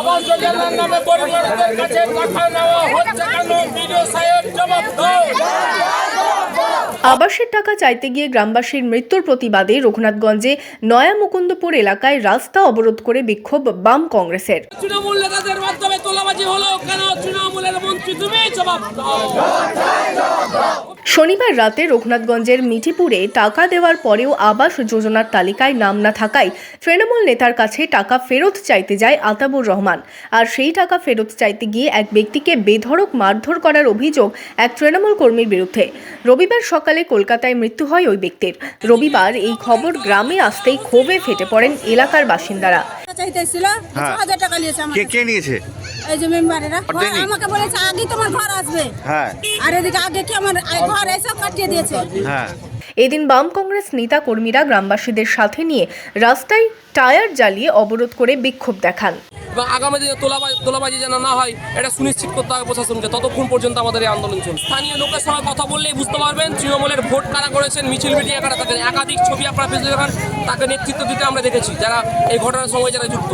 আবাস যোজনার নামে পরিবারদের কাছে টাকা নেওয়া হচ্ছে কেন? বিডিও সাহেব জবাব দাও। আবাসের টাকা চাইতে গিয়ে গ্রামবাসীর মৃত্যুর প্রতিবাদে রঘুনাথগঞ্জে নয়া মুকুন্দপুর এলাকায় রাস্তা অবরোধ করে বিক্ষোভ বাম কংগ্রেসের। তৃণমূল নেতাদের মাধ্যমে তোলাবাজি হলো কেন তৃণমূলের মন্ত্রী তুমি? জবাব দাও। শনিবার রাতে রঘুনাথগঞ্জের মিঠিপুরে টাকা দেওয়ার পরেও আবাস যোজনার তালিকায় নাম না থাকায় তৃণমূল নেতার কাছে টাকা ফেরত চাইতে যায় আতাবুর রহমান। আর সেই টাকা ফেরত চাইতে গিয়ে এক ব্যক্তিকে বেধড়ক মারধর করার অভিযোগ এক তৃণমূল কর্মীর বিরুদ্ধে। রবিবার সকালে কলকাতায় মৃত্যু হয় ওই ব্যক্তির। রবিবার এই খবর গ্রামে আসতেই ক্ষোভে ফেটে পড়েন এলাকার বাসিন্দারা। চাইতেছিল হ্যাঁ। হাজার টাকা নিয়েছে কে কে নিয়েছে? এই যে মেম্বারেরা আমাকে বলেছে আগে তোমার ঘর আসবে। হ্যাঁ। আর এদিকে আগে কি আমার ঘর এসব কাটিয়ে দিয়েছে? হ্যাঁ। এদিন বাম কংগ্রেস নেতা কর্মীরা গ্রামবাসীদের সাথে নিয়ে রাস্তায় টায়ার জ্বালিয়ে অবরোধ করে বিক্ষোভ দেখান। এবং আগামী দিনে তোলাবাজি তোলাবাজি যেন না হয় এটা সুনিশ্চিত করতে হবে প্রশাসনকে। ততক্ষণ পর্যন্ত আমাদের এই আন্দোলন চলবে। স্থানীয় লোকের সঙ্গে কথা বললেই বুঝতে পারবেন তৃণমূলের ভোট কারা করেছেন মিছিল মিটিয়ে কারা তাদের একাধিক ছবি আপনারা দেখান তাকে নেতৃত্ব দিতে আমরা দেখেছি যারা এই ঘটনার সঙ্গে যারা যুক্ত।